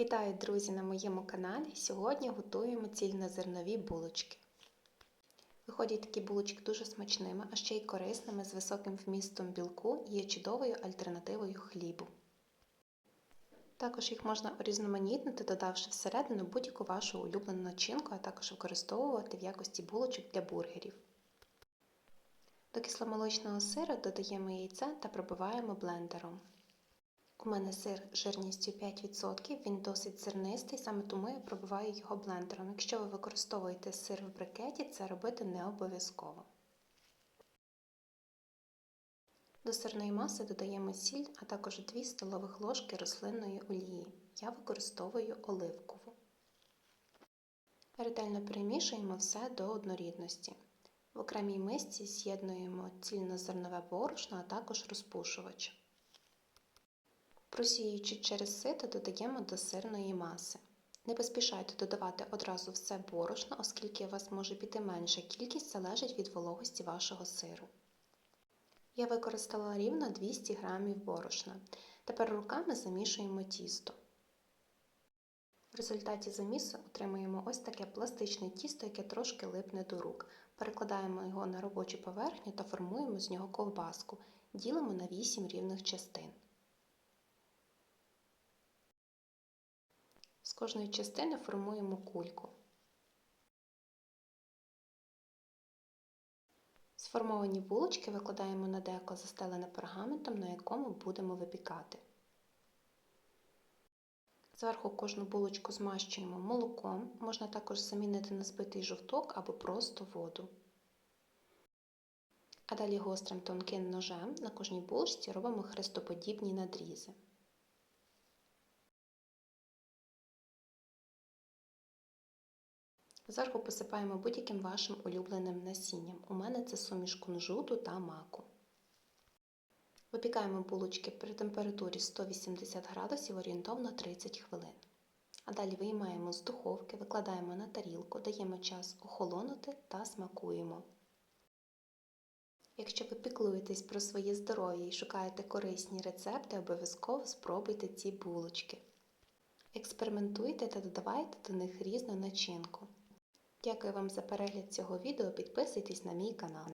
Вітаю, друзі, на моєму каналі. Сьогодні готуємо цільнозернові булочки. Виходять такі булочки дуже смачними, а ще й корисними з високим вмістом білку і є чудовою альтернативою хлібу. Також їх можна урізноманітнити, додавши всередину будь-яку вашу улюблену начинку, а також використовувати в якості булочок для бургерів. До кисломолочного сиру додаємо яйце та пробиваємо блендером. У мене сир жирністю 5%, він досить зернистий, саме тому я пробиваю його блендером. Якщо ви використовуєте сир в брикеті, це робити не обов'язково. До сирної маси додаємо сіль, а також 2 столових ложки рослинної олії. Я використовую оливкову. Ретельно перемішуємо все до однорідності. В окремій мисці з'єднуємо цільнозернове борошно, а також розпушувач. Просіюючи через сито, додаємо до сирної маси. Не поспішайте додавати одразу все борошно, оскільки у вас може піти менша кількість залежить від вологості вашого сиру. Я використала рівно 200 г борошна. Тепер руками замішуємо тісто. В результаті замісу отримуємо ось таке пластичне тісто, яке трошки липне до рук. Перекладаємо його на робочу поверхню та формуємо з нього ковбаску. Ділимо на 8 рівних частин. Кожної частини формуємо кульку. Сформовані булочки викладаємо на деко, застелене пергаментом, на якому будемо випікати. Зверху кожну булочку змащуємо молоком, можна також замінити на збитий жовток або просто воду. А далі гострим тонким ножем на кожній булочці робимо хрестоподібні надрізи. Зверху посипаємо будь-яким вашим улюбленим насінням. У мене це суміш кунжуту та маку. Випікаємо булочки при температурі 180 градусів орієнтовно 30 хвилин. А далі виймаємо з духовки, викладаємо на тарілку, даємо час охолонути та смакуємо. Якщо ви піклуєтесь про своє здоров'я і шукаєте корисні рецепти, обов'язково спробуйте ці булочки. Експериментуйте та додавайте до них різну начинку. Дякую вам за перегляд цього відео, підписуйтесь на мій канал.